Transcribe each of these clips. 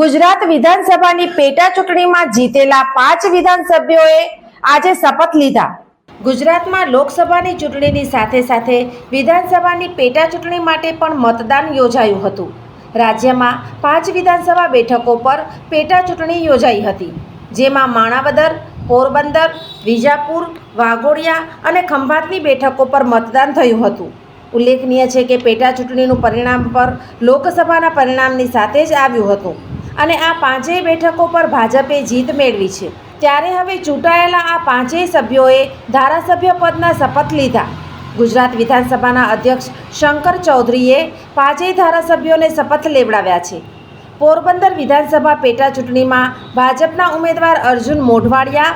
Gujarat વિધાનસભાની પેટા ચૂંટણીમાં જીતેલા પાંચ વિધાનસભ્યોએ આજે શપથ લીધા. ગુજરાતમાં લોકસભાની ચૂંટણીની સાથે સાથે વિધાનસભાની પેટા ચૂંટણી માટે પણ મતદાન યોજાયું હતું. રાજ્યમાં પાંચ વિધાનસભા બેઠકો પર પેટા ચૂંટણી યોજાઈ હતી, જેમાં માણાવદર, પોરબંદર, વિજાપુર, વાઘોડિયા અને ખંભાતની બેઠકો પર મતદાન થયું હતું. ઉલ્લેખનીય છે કે પેટા ચૂંટણીનું પરિણામ પર લોકસભાના પરિણામની સાથે જ આવ્યું હતું. અને આ પાંચેય બેઠકો પર ભાજપે જીત મેળવી છે. ત્યારે હવે ચૂંટાયેલા આ પાંચેય સભ્યોએ ધારાસભ્ય પદના શપથ લીધા. ગુજરાત વિધાનસભાના અધ્યક્ષ શંકર ચૌધરીએ પાંચેય ધારાસભ્યોને શપથ લેવડાવ્યા છે. પોરબંદર વિધાનસભા પેટા ચૂંટણીમાં ભાજપના ઉમેદવાર અર્જુન મોઢવાડિયા,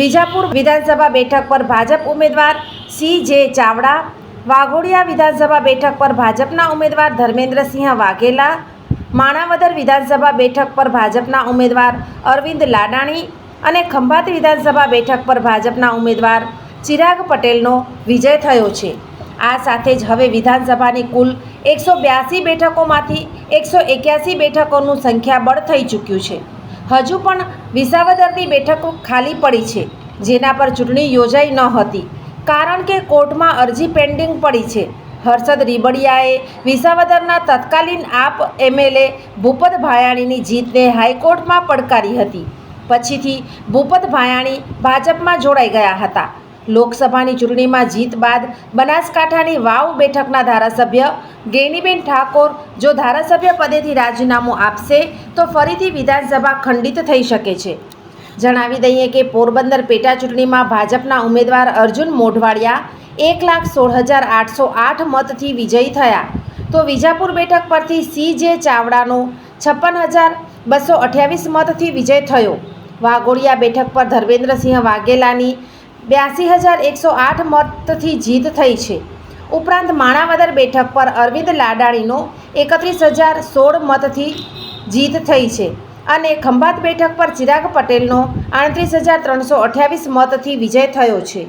વિજાપુર વિધાનસભા બેઠક પર ભાજપ ઉમેદવાર સી જે ચાવડા, વાઘોડિયા વિધાનસભા બેઠક પર ભાજપના ઉમેદવાર ધર્મેન્દ્રસિંહ વાઘેલા માણાવદર વિધાનસભા બેઠક પર ભાજપના ઉમેદવાર અરવિંદ લાડાણી અને ખંભાત વિધાનસભા બેઠક પર ભાજપના ઉમેદવાર ચિરાગ પટેલનો વિજય થયો છે. આ સાથે જ હવે વિધાનસભાની કુલ એકસો બ્યાસી બેઠકોમાંથી એકસો એક્યાસી બેઠકોનું સંખ્યાબળ થઈ ચૂક્યું છે. હજુ પણ વિસાવદરની બેઠકો ખાલી પડી છે, જેના પર ચૂંટણી યોજાઈ ન હતી. કારણ કે કોર્ટમાં અરજી પેન્ડિંગ પડી છે હર્ષદ રીબડિયાએ વિસાવદરના તત્કાલીન આપ એમએલએ ભૂપત ભાયાણીની જીતને હાઈકોર્ટમાં પડકારી હતી. પછીથી ભૂપત ભાયાણી ભાજપમાં જોડાઈ ગયા હતા. લોકસભાની ચૂંટણીમાં જીત બાદ બનાસકાંઠાની વાવ બેઠકના ધારાસભ્ય ગેનીબેન ઠાકોર જો ધારાસભ્ય પદેથી રાજીનામું આપશે, તો ફરીથી વિધાનસભા ખંડિત થઈ શકે છે. જણાવી દઈએ કે પોરબંદર પેટા ચૂંટણીમાં ભાજપના ઉમેદવાર અર્જુન મોઢવાડિયા એક લાખ સોળ હજાર આઠસો આઠ મતથી વિજયી થયા. તો વિજાપુર બેઠક પરથી સી જે ચાવડાનો છપ્પન હજાર બસો અઠ્યાવીસ મતથી વિજય થયો. વાઘોડિયા બેઠક પર ધર્મેન્દ્રસિંહ વાઘેલાની બ્યાસી હજાર એકસો આઠ મતથી જીત થઈ છે. ઉપરાંત માણાવદર બેઠક પર અરવિંદ લાડાણીનો એકત્રીસ હજાર સોળ મતથી જીત થઈ છે અને ખંભાત બેઠક પર ચિરાગ પટેલનો આડત્રીસ હજાર ત્રણસો અઠ્યાવીસ મતથી વિજય થયો છે.